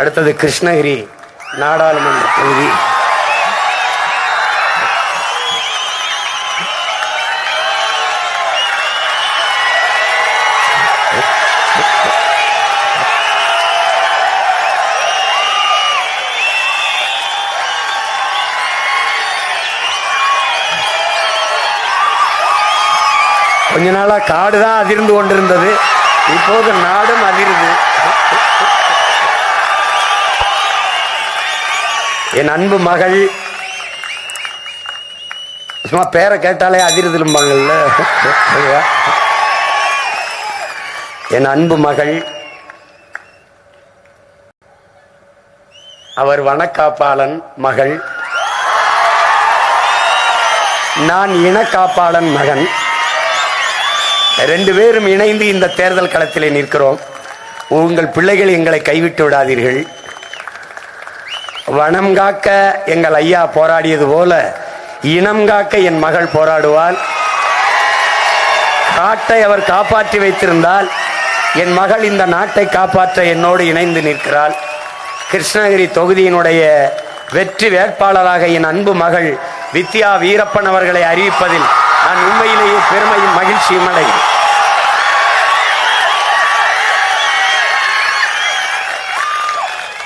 அடுத்தது கிருஷ்ணகிரி நாடாளுமன்ற தொகுதி. கொஞ்ச நாளா காடு தான் அதிர்ந்து கொண்டிருந்தது. இப்போது நாடும் அதிருது. என் அன்பு மகள். சும்மா பேரை கேட்டாலே அதிர் திரும்பாங்கல்ல என் அன்பு மகள். அவர் வனக்காப்பாளன் மகள். நான் இனக்காப்பாளன் மகன். ரெண்டு பேரும் இணைந்து இந்த தேர்தல் களத்திலே நிற்கிறோம். உங்கள் பிள்ளைகள் எங்களை கைவிட்டு விடாதீர்கள். வனம் காக்க எங்கள் ஐயா போராடியது போல இனம் காக்க என் மகள் போராடுவாள். காட்டை அவர் காப்பாற்றி வைத்திருந்தால் என் மகள் இந்த நாட்டை காப்பாற்ற என்னோடு இணைந்து நிற்கிறாள். கிருஷ்ணகிரி தொகுதியினுடைய வெற்றி வேட்பாளராக என் அன்பு மகள் வித்யா வீரப்பன் அவர்களை அறிவிப்பதில் நான் உண்மையிலேயே பெருமையும் மகிழ்ச்சியும் அடைகிறேன்.